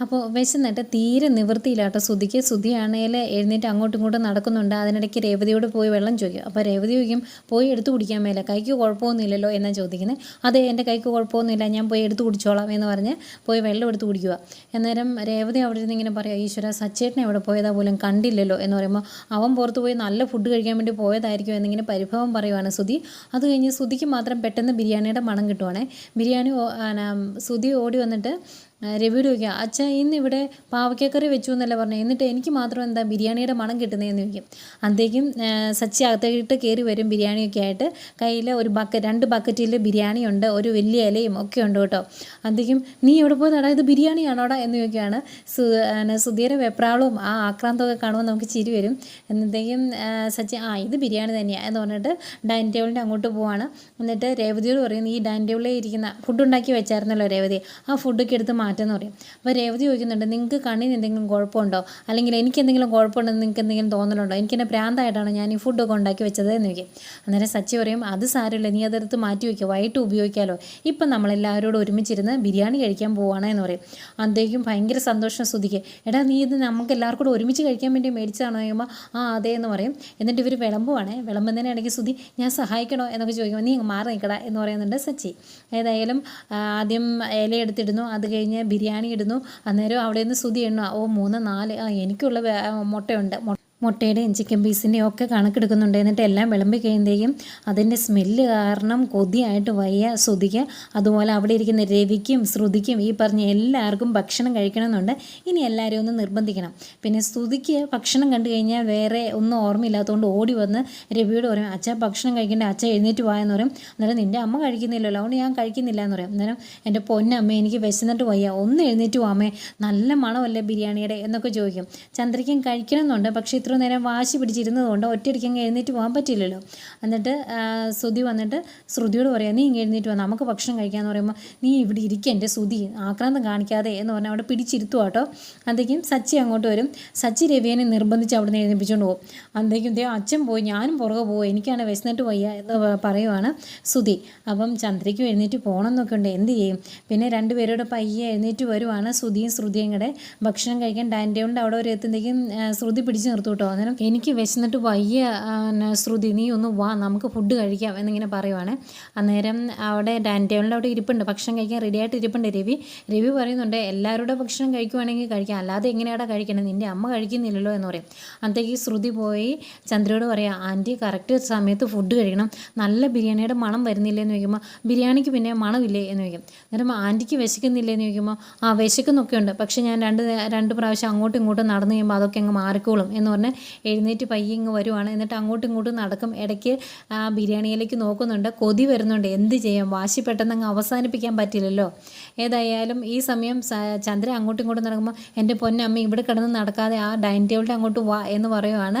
അപ്പോൾ വിശന്നിട്ട് തീരെ നിവൃത്തിയില്ലാട്ടോ. സുധിക്ക് സുധിയാണേൽ എഴുന്നേറ്റ് അങ്ങോട്ടും ഇങ്ങോട്ടും നടക്കുന്നുണ്ട്. അതിനിടയ്ക്ക് രേവതിയോട് പോയി വെള്ളം ചോദിക്കും. അപ്പോൾ രേവതി ചോദിക്കും പോയി എടുത്തു കുടിക്കാൻ മേലെ. കൈക്ക് കുഴപ്പമൊന്നുമില്ലല്ലോ? എന്നാണ് ചോദിക്കുന്നത് അതെ എന്റെ കൈക്ക് കുഴപ്പമൊന്നുമില്ല. ഞാൻ പോയി എടുത്തു കുടിച്ചോളാം എന്ന് പറഞ്ഞ് പോയി വെള്ളം എടുത്ത് കുടിക്കുക. അന്നേരം രേവതി അവിടെ ഇരുന്ന് ഇങ്ങനെ പറയാം ഈശ്വര സച്ചേട്ടനെ എവിടെ പോയതാ പോലും കണ്ടില്ലല്ലോ? എന്ന് പറയുമ്പോൾ അവൻ പുറത്ത് പോയി നല്ല ഫുഡ് കഴിക്കാൻ വേണ്ടി പോയതായിരിക്കും എന്നിങ്ങനെ പരിഭവം പറയുവാണ് സുധി അത് കഴിഞ്ഞ് സുധിക്ക് മാത്രം പെട്ടെന്ന് ബിരിയാണിയുടെ മണം കിട്ടുവാണേ. ബിരിയാണി സുധി ഓടി വന്നിട്ട് രവിയോട് ചോദിക്കുക അച്ഛാ ഇന്ന് ഇവിടെ പാവയ്ക്കക്കറി വെച്ചു എന്നല്ലേ പറഞ്ഞു? എന്നിട്ട് എനിക്ക് മാത്രം എന്താ ബിരിയാണിയുടെ മണം കിട്ടുന്നതെന്ന് ചോദിക്കും. അന്തേക്കും സച്ചി അകത്തേക്കിട്ട് കയറി വരും ബിരിയാണിയൊക്കെ ആയിട്ട്. കയ്യിൽ ഒരു ബക്കറ്റ് രണ്ട് ബക്കറ്റിൽ ബിരിയാണി ഉണ്ട് ഒരു വലിയ ഇലയും ഒക്കെ ഉണ്ട് കേട്ടോ. അന്തേക്കും നീ എവിടെ പോയി നടാ ഇത് ബിരിയാണിയാണോടാ? എന്ന് ചോദിക്കുകയാണ്. സു സുധീരെ വെപ്രാളവും ആ ആക്രാന്തമൊക്കെ കാണുമ്പോൾ നമുക്ക് ചിരി വരും. എന്നത്തേക്കും സച്ചി ആ ഇത് ബിരിയാണി തന്നെയാണ് എന്ന് പറഞ്ഞിട്ട് ഡൈനിങ് ടേബിളിന്റെ അങ്ങോട്ട് പോവാണ്. എന്നിട്ട് രേവതിയോട് പറയും ഈ ഡൈനിങ് ടേബിളിൽ ഇരിക്കുന്ന ഫുഡ് ഉണ്ടാക്കി വെച്ചായിരുന്നല്ലോ രേവതി. ആ ഫുഡൊക്കെ എടുത്ത് മാറ്റുമെന്ന് പറയും. അപ്പോൾ രേവതി ചോദിക്കുന്നുണ്ട് നിങ്ങൾക്ക് കണ്ണിന് എന്തെങ്കിലും കുഴപ്പമുണ്ടോ? അല്ലെങ്കിൽ എനിക്ക് എന്തെങ്കിലും കുഴപ്പമുണ്ടെന്ന് നിങ്ങൾക്ക് എന്തെങ്കിലും തോന്നലുണ്ടോ? എനിക്ക് എന്നെ പ്രാന്തായിട്ടാണ് ഞാൻ ഈ ഫുഡൊക്കെ ഉണ്ടാക്കി വെച്ചത് എന്ന് ചോദിക്കും. അന്നേരം സച്ചി പറയും അത് സാരമില്ല നീ അതെടുത്ത് മാറ്റി വയ്ക്കുക വൈകിട്ട് ഉപയോഗിക്കാമല്ലോ ഇപ്പം നമ്മളെല്ലാവരോടും ഒരുമിച്ചിരുന്ന് ബിരിയാണി കഴിക്കാൻ പോവുകയാണ് എന്ന് പറയും. അന്തേക്കും ഭയങ്കര സന്തോഷം സ്തുതിക്കുക എടാ നീ ഇത് നമുക്ക് എല്ലാവർക്കും കൂടെ ഒരുമിച്ച് കഴിക്കാൻ വേണ്ടി മേടിച്ചതാണോ? കഴിയുമ്പോൾ ആ അതെ എന്ന് പറയും. എന്നിട്ട് ഇവർ വിളമ്പുവാണേ. വിളമ്പുന്നതിന് ഇടയ്ക്ക് സ്തുതി ഞാൻ സഹായിക്കണോ? എന്നൊക്കെ ചോദിക്കുമ്പോൾ നീ മാറി നിൽക്കടാ എന്ന് പറയുന്നുണ്ട് സച്ചി. ഏതായാലും ആദ്യം ഇല എടുത്തിടുന്നു അത് കഴിഞ്ഞ് ബിരിയാണി ഇടുന്നു. അന്നേരം അവിടെ നിന്ന് സ്തുതി എണ്ണു ഓ മൂന്ന് നാല്. ആ എനിക്കുള്ള മുട്ടയുണ്ട്. മുട്ടയുടെയും ചിക്കൻ പീസിന്റെയും ഒക്കെ കണക്കെടുക്കുന്നുണ്ട്. എന്നിട്ട് എല്ലാം വിളമ്പി കഴിയുമ്പോഴേക്കും അതിന്റെ സ്മെല്ല് കാരണം കൊതിയായിട്ട് വയ്യ ശ്രുതിക്ക്. അതുപോലെ അവിടെ ഇരിക്കുന്ന രവിക്കും ശ്രുതിക്കും ഈ പറഞ്ഞ എല്ലാവർക്കും ഭക്ഷണം കഴിക്കണമെന്നുണ്ട്. ഇനി എല്ലാവരെയും ഒന്ന് നിർബന്ധിക്കണം. പിന്നെ ശ്രുതിക്ക് ഭക്ഷണം കണ്ടു കഴിഞ്ഞാൽ വേറെ ഒന്നും ഓർമ്മയില്ലാത്തതുകൊണ്ട് ഓടി വന്ന് രവിയോട് പറയും അച്ഛൻ ഭക്ഷണം കഴിക്കേണ്ട. അച്ഛൻ എഴുന്നേറ്റ് പോയെന്ന് പറയും. അന്നേരം നിന്റെ അമ്മ കഴിക്കുന്നില്ലല്ലോ. അതുകൊണ്ട് ഞാൻ കഴിക്കുന്നില്ല എന്ന് പറയും. അന്നേരം എന്റെ പൊന്നമ്മ എനിക്ക് വിശന്നിട്ട് വയ്യ. ഒന്ന് എഴുന്നേറ്റ് പോകാമേ നല്ല മണമല്ലേ ബിരിയാണിയുടെ? എന്നൊക്കെ ചോദിക്കും. ചന്ദ്രയ്ക്കും കഴിക്കണമെന്നുണ്ട്. പക്ഷേ ഇത്ര നേരം വാശി പിടിച്ചിരുന്നതുകൊണ്ട് ഒറ്റയടിക്ക് അങ്ങ് എഴുന്നേറ്റ് പോകാൻ പറ്റില്ലല്ലോ എന്നിട്ട് ശ്രുതി വന്നിട്ട് ശ്രുതിയോട് പറയാം നീ ഇങ്ങ് എഴുന്നേറ്റ് വാ നമുക്ക് ഭക്ഷണം കഴിക്കാമെന്ന് പറയുമ്പോൾ നീ ഇവിടെ ഇരിക്കുക എന്റെ ശ്രുതി ആക്രാന്തം കാണിക്കാതെ എന്ന് പറഞ്ഞാൽ അവിടെ പിടിച്ചിരുത്തു കേട്ടോ അന്തേക്കും സച്ചി അങ്ങോട്ട് വരും. സച്ചി രവിയനെ നിർബന്ധിച്ച് അവിടെ നിന്ന് എഴുന്നേപ്പിച്ചുകൊണ്ട് പോകും. അന്തേക്കും ദേ അച്ഛൻ പോയി ഞാനും പുറകെ പോകും എനിക്കാണ് വിശന്നിട്ട് വയ്യ എന്ന് പറയുവാണ് ശ്രുതി. അപ്പം ചന്ദ്രയ്ക്ക് എഴുന്നേറ്റ് പോകണം എന്നൊക്കെ ഉണ്ട് എന്ത് ചെയ്യും? പിന്നെ രണ്ടുപേരോട് പയ്യെ എഴുന്നേറ്റ് വരുവാണ് ശ്രുതിയും ശ്രുതിയും കൂടെ ഭക്ഷണം കഴിക്കാൻ. ഡൈനിങ് ടേബിളിന്റെ അവിടെ ഒരു എത്തുന്നേക്കും ശ്രുതി പിടിച്ച് നിർത്തും അന്നേരം എനിക്ക് വിശന്നിട്ട് വയ്യ ശ്രുതി. നീ ഒന്ന് വാ നമുക്ക് ഫുഡ് കഴിക്കാം എന്നിങ്ങനെ പറയുവാണ്. അന്നേരം അവിടെ ഡൈനിങ് ടേബിളിന്റെ അവിടെ ഇരിപ്പുണ്ട്. ഭക്ഷണം കഴിക്കാൻ റെഡി ആയിട്ട് ഇരിപ്പുണ്ട് രവി. രവി പറയുന്നുണ്ട് എല്ലാവരുടെ ഭക്ഷണം കഴിക്കുവാണെങ്കിൽ കഴിക്കാം. അല്ലാതെ എങ്ങനെയാടാ കഴിക്കണത് നിന്റെ അമ്മ കഴിക്കുന്നില്ലല്ലോ എന്ന് പറയും. അന്നത്തേക്ക് ശ്രുതി പോയി ചന്ദ്രയോട് പറയാം ആന്റി കറക്റ്റ് സമയത്ത് ഫുഡ് കഴിക്കണം. നല്ല ബിരിയാണിയുടെ മണം വരുന്നില്ലേ? എന്ന് ചോദിക്കുമ്പോൾ ബിരിയാണിക്ക് പിന്നെ മണമില്ലേ? എന്ന് ചോദിക്കും. അന്നേരം ആന്റിക്ക് വിശക്കുന്നില്ലേ എന്ന് ചോദിക്കുമ്പോൾ ആ വിശക്കുന്നൊക്കെ ഉണ്ട് പക്ഷേ ഞാൻ രണ്ട് രണ്ട് പ്രാവശ്യം അങ്ങോട്ടും ഇങ്ങോട്ടും നടന്നു കഴിയുമ്പോൾ അതൊക്കെ അങ്ങ് മാറിക്കോളും എന്ന് പറഞ്ഞ് എഴുന്നേറ്റ് പയ്യെ ഇങ്ങ് വരുവാണ്. എന്നിട്ട് അങ്ങോട്ടും ഇങ്ങോട്ടും നടക്കും. ഇടയ്ക്ക് ബിരിയാണിയിലേക്ക് നോക്കുന്നുണ്ട്. കൊതി വരുന്നുണ്ട്. എന്ത് ചെയ്യാം? വാശി പെട്ടെന്ന് അങ്ങ് അവസാനിപ്പിക്കാൻ പറ്റില്ലല്ലോ. ഏതായാലും ഈ സമയം ചന്ദ്ര അങ്ങോട്ടും ഇങ്ങോട്ടും നടക്കുമ്പോൾ എന്റെ പൊന്നമ്മ ഇവിടെ കിടന്ന് നടക്കാതെ ആ ഡൈനിങ് ടേബിളിന്റെ അങ്ങോട്ട് വാ എന്ന് പറയുവാണ്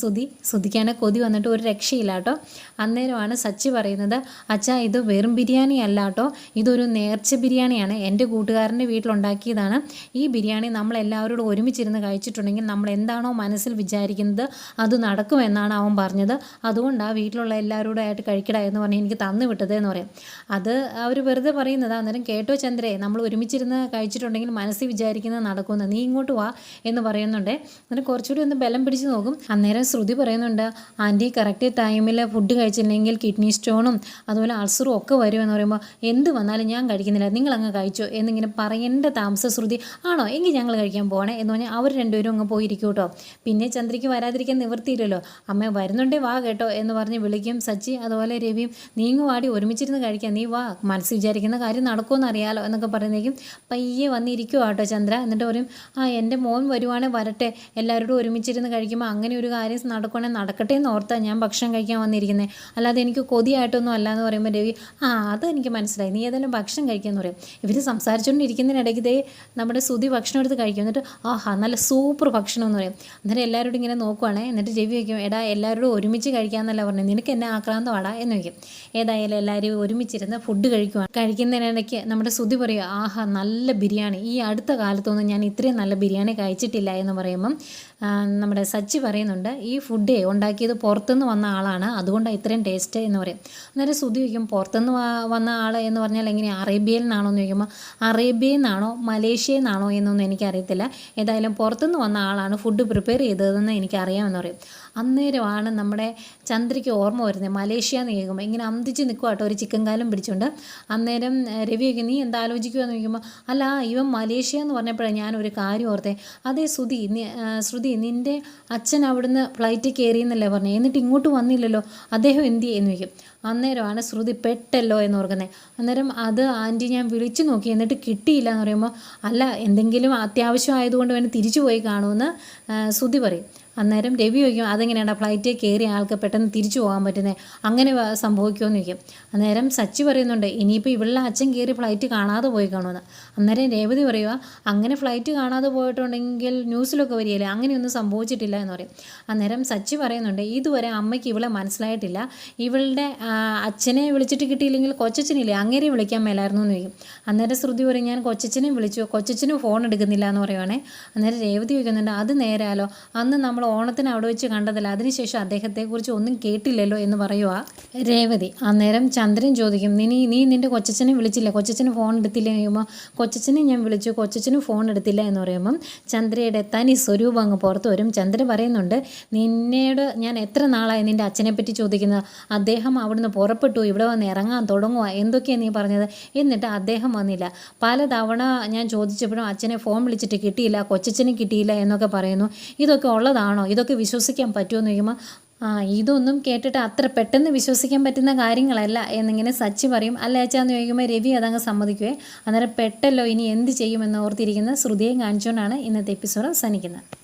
സുതി സുതിക്കാണ് കൊതി വന്നിട്ട് ഒരു രക്ഷയില്ല കേട്ടോ. അന്നേരമാണ് സച്ചി പറയുന്നത് അച്ഛാ ഇത് വെറും ബിരിയാണി അല്ല കേട്ടോ. ഇതൊരു നേർച്ച ബിരിയാണിയാണ്. എന്റെ കൂട്ടുകാരന്റെ വീട്ടിലുണ്ടാക്കിയതാണ്. ഈ ബിരിയാണി നമ്മളെല്ലാവരോടും ഒരുമിച്ചിരുന്ന് കഴിച്ചിട്ടുണ്ടെങ്കിൽ നമ്മൾ എന്താണോ മനസ്സിൽ വിചാരിക്കുന്നത് അത് നടക്കുമെന്നാണ് അവൻ പറഞ്ഞത്. അതുകൊണ്ട് ആ വീട്ടിലുള്ള എല്ലാവരോടും ആയിട്ട് കഴിക്കട എന്ന് പറഞ്ഞ് എനിക്ക് തന്നു വിട്ടത് എന്ന് പറയും. അത് അവർ വെറുതെ പറയുന്നത്. അന്നേരം കേട്ടോ ചന്ദ്രേ നമ്മൾ ഒരുമിച്ചിരുന്ന് കഴിച്ചിട്ടുണ്ടെങ്കിൽ മനസ്സിൽ വിചാരിക്കുന്നത് നടക്കുമെന്ന്. നീ ഇങ്ങോട്ട് വാ എന്ന് പറയുന്നുണ്ട്. എന്നിട്ട് കുറച്ചുകൂടി ഒന്ന് ബലം പിടിച്ച് നോക്കും. അന്നേരം ശ്രുതി പറയുന്നുണ്ട് ആന്റി കറക്റ്റ് ടൈമിൽ ഫുഡ് കഴിച്ചില്ലെങ്കിൽ കിഡ്നി സ്റ്റോണും അതുപോലെ അൾസറും ഒക്കെ വരുമെന്ന് പറയുമ്പോൾ എന്ത് വന്നാലും ഞാൻ കഴിക്കുന്നില്ല. നിങ്ങൾ അങ്ങ് കഴിച്ചോ എന്നിങ്ങനെ പറയേണ്ട താമസ ശ്രുതി ആണോ? എങ്കിൽ ഞങ്ങൾ കഴിക്കാൻ പോകണേ എന്ന് പറഞ്ഞാൽ അവർ രണ്ടുപേരും അങ്ങ് പോയിരിക്കും കേട്ടോ. പിന്നെ ചന്ദ്രയ്ക്ക് വരാതിരിക്കാൻ നിവർത്തിയില്ലല്ലോ അമ്മ വരുന്നുണ്ടേ വാ കേട്ടോ എന്ന് പറഞ്ഞ് വിളിക്കും സച്ചി. അതുപോലെ രവിയും നീങ്ങു വാടി ഒരുമിച്ചിരുന്ന് കഴിക്കാം. നീ വാ. മനസ്സ് വിചാരിക്കുന്ന കാര്യം നടക്കുമെന്ന് അറിയാലോ എന്നൊക്കെ പറയുന്നേക്കും പയ്യെ വന്നിരിക്കുക കേട്ടോ ചന്ദ്ര. എന്നിട്ട് പറയും ആ എന്റെ മോൻ വരുവാണെങ്കിൽ വരട്ടെ. എല്ലാവരോടും ഒരുമിച്ചിരുന്ന് കഴിക്കുമ്പോൾ അങ്ങനെ ഒരു കാര്യം നടക്കണേ നടക്കട്ടെ എന്ന് ഓർത്താ ഞാൻ ഭക്ഷണം കഴിക്കാൻ വന്നിരിക്കുന്നത് അല്ലാതെ എനിക്ക് കൊതിയായിട്ടൊന്നും അല്ല എന്ന് പറയുമ്പോൾ രവി ആ അത് എനിക്ക് മനസ്സിലായി. നീ ഏതായാലും ഭക്ഷണം കഴിക്കാമെന്ന് പറയും. ഇവർ സംസാരിച്ചുകൊണ്ടിരിക്കുന്നതിനിടയ്ക്ക് നമ്മുടെ സുതി ഭക്ഷണം എടുത്ത് കഴിക്കും. എന്നിട്ട് ആഹാ നല്ല സൂപ്പർ ഭക്ഷണം എന്ന് പറയും. അന്നേരം എല്ലാവരോടും ഇങ്ങനെ നോക്കുവാണേ. എന്നിട്ട് രവി വയ്ക്കും എടാ എല്ലാവരോടും ഒരുമിച്ച് കഴിക്കാമെന്നല്ല പറഞ്ഞു. നിനക്ക് എന്നെ ആക്രാന്തമാടാ എന്ന് വയ്ക്കും ഏതായാലും എല്ലാവരും ഒരുമിച്ചിരുന്ന് ഫുഡ് കഴിക്കുവാണ് കഴിക്കുന്നതിനിടയ്ക്ക് നമ്മുടെ ശ്രുതി പറയുക ആഹാ നല്ല ബിരിയാണി. ഈ അടുത്ത കാലത്തൊന്നും ഞാൻ ഇത്രയും നല്ല ബിരിയാണി കഴിച്ചിട്ടില്ല എന്ന് പറയുമ്പം നമ്മുടെ സച്ചി പറയുന്നുണ്ട് ഈ ഫുഡ് ഉണ്ടാക്കിയത് പുറത്തുനിന്ന് വന്ന ആളാണ്. അതുകൊണ്ടാണ് ഇത്രയും ടേസ്റ്റ് എന്ന് പറയും. അന്നേരം ശ്രുതി വയ്ക്കും പുറത്തുനിന്ന് വന്ന ആൾ എന്ന് പറഞ്ഞാൽ എങ്ങനെയാണ് അറേബ്യയിൽ നിന്നാണോ എന്ന് ചോദിക്കുമ്പോൾ അറേബ്യയിൽ നിന്നാണോ മലേഷ്യയിൽ നിന്നാണോ എന്നൊന്നും എനിക്കറിയത്തില്ല. ഏതായാലും പുറത്തുനിന്ന് വന്ന ആളാണ് ഫുഡ് പ്രിപ്പയർ ചെയ്തതെന്ന് എനിക്കറിയാമെന്ന് പറയും. അന്നേരമാണ് നമ്മുടെ ചന്ദ്രയ്ക്ക് ഓർമ്മ വരുന്നത്. മലേഷ്യ എന്ന് കേൾക്കുമ്പോൾ ഇങ്ങനെ അന്തിച്ച് നിൽക്കുക കേട്ടോ ഒരു ചിക്കൻ കാലം പിടിച്ചുകൊണ്ട് അന്നേരം രവിയൊക്കെ നീ എന്താ ആലോചിക്കുകയെന്ന് ചോദിക്കുമ്പോൾ അല്ല ഇവൻ മലേഷ്യ എന്ന് പറഞ്ഞപ്പോഴാണ് ഞാനൊരു കാര്യം ഓർത്തേ. അതേ ശ്രുതി ശ്രുതി നിന്റെ അച്ഛൻ അവിടുന്ന് ഫ്ലൈറ്റ് കയറിയെന്നല്ലേ പറഞ്ഞു. എന്നിട്ട് ഇങ്ങോട്ട് വന്നില്ലല്ലോ. അദ്ദേഹം എന്ത് ചെയ്യുന്നു ചോദിക്കും. അന്നേരമാണ് ശ്രുതി പെട്ടല്ലോ എന്ന് ഓർക്കുന്നത് അന്നേരം അത് ആന്റി ഞാൻ വിളിച്ചു നോക്കി. എന്നിട്ട് കിട്ടിയില്ല എന്ന് പറയുമ്പോൾ അല്ല എന്തെങ്കിലും അത്യാവശ്യം ആയതുകൊണ്ട് വേണം തിരിച്ചു പോയി കാണുമെന്ന് ശ്രുതി പറയും. Merci. അന്നേരം രവി ചോദിക്കും അതെങ്ങനെയാണ് ഫ്ലൈറ്റിൽ കയറിയ ആൾക്ക് പെട്ടെന്ന് തിരിച്ചു പോകാൻ പറ്റുന്നത് അങ്ങനെ സംഭവിക്കുമെന്ന് ചോദിക്കും. അന്നേരം സച്ചി പറയുന്നുണ്ട് ഇനിയിപ്പോൾ ഇവളുടെ അച്ഛൻ കയറി ഫ്ലൈറ്റ് കാണാതെ പോയി കാണുമെന്ന്. അന്നേരം രേവതി പറയുക അങ്ങനെ ഫ്ലൈറ്റ് കാണാതെ പോയിട്ടുണ്ടെങ്കിൽ ന്യൂസിലൊക്കെ വരികയില്ലേ? അങ്ങനെയൊന്നും സംഭവിച്ചിട്ടില്ല എന്ന് പറയും. അന്നേരം സച്ചി പറയുന്നുണ്ട് ഇതുവരെ അമ്മയ്ക്ക് ഇവളെ മനസ്സിലായിട്ടില്ല. ഇവളുടെ അച്ഛനെ വിളിച്ചിട്ട് കിട്ടിയില്ലെങ്കിൽ കൊച്ചച്ഛനില്ലേ? അങ്ങേരെ വിളിക്കാൻ മേലായിരുന്നു എന്ന് ചോദിക്കും. അന്നേരം ശ്രുതി പറയും ഞാൻ കൊച്ചച്ഛനെ വിളിച്ചു. കൊച്ചച്ഛനും ഫോൺ എടുക്കുന്നില്ല എന്ന് പറയുവാണേ. അന്നേരം രേവതി ചോദിക്കുന്നുണ്ട് അത് നേരാലോ? അന്ന് നമ്മൾ ഓണത്തിന് അവിടെ വെച്ച് കണ്ടതല്ല. അതിനുശേഷം അദ്ദേഹത്തെക്കുറിച്ച് ഒന്നും കേട്ടില്ലല്ലോ എന്ന് പറയുക രേവതി. അന്നേരം ചന്ദ്രൻ ചോദിക്കും നീ നീ നിന്റെ കൊച്ചച്ഛനെ വിളിച്ചില്ല? കൊച്ചച്ഛന് ഫോൺ എടുത്തില്ല? എന്ന് ചോദിക്കുമ്പോൾ കൊച്ചച്ഛനെ ഞാൻ വിളിച്ചു. കൊച്ചച്ഛന് ഫോൺ എടുത്തില്ല. എന്ന് പറയുമ്പം ചന്ദ്രയുടെ തനി സ്വരൂപം അങ്ങ് പുറത്ത് വരും. ചന്ദ്ര പറയുന്നുണ്ട് നിന്നോട് ഞാൻ എത്ര നാളായി നിന്റെ അച്ഛനെ പറ്റി ചോദിക്കുന്നത്? അദ്ദേഹം അവിടുന്ന് പുറപ്പെട്ടു. ഇവിടെ വന്ന് ഇറങ്ങാൻ തുടങ്ങുക എന്തൊക്കെയാണ് നീ പറഞ്ഞത്? എന്നിട്ട് അദ്ദേഹം വന്നില്ല. പലതവണ ഞാൻ ചോദിച്ചപ്പോഴും അച്ഛനെ ഫോൺ വിളിച്ചിട്ട് കിട്ടിയില്ല കൊച്ചച്ഛന് കിട്ടിയില്ല എന്നൊക്കെ പറയുന്നു. ഇതൊക്കെ ഉള്ളതാണോ ഇതൊക്കെ വിശ്വസിക്കാൻ പറ്റുമോ എന്ന് ചോദിക്കുമ്പോൾ ആ ഇതൊന്നും കേട്ടിട്ട് അത്ര പെട്ടെന്ന് വിശ്വസിക്കാൻ പറ്റുന്ന കാര്യങ്ങളല്ല എന്നിങ്ങനെ സച്ചി പറയും. അല്ല അച്ഛാന്ന് ചോദിക്കുമ്പോൾ രവി അതങ്ങ് സമ്മതിക്കുവേ. അന്നേരം പെട്ടല്ലോ ഇനി എന്ത് ചെയ്യുമെന്ന് ഓർത്തിരിക്കുന്ന ശ്രുതിയെ കാണിച്ചുകൊണ്ടാണ് ഇന്നത്തെ എപ്പിസോഡ് അവസാനിക്കുന്നത്.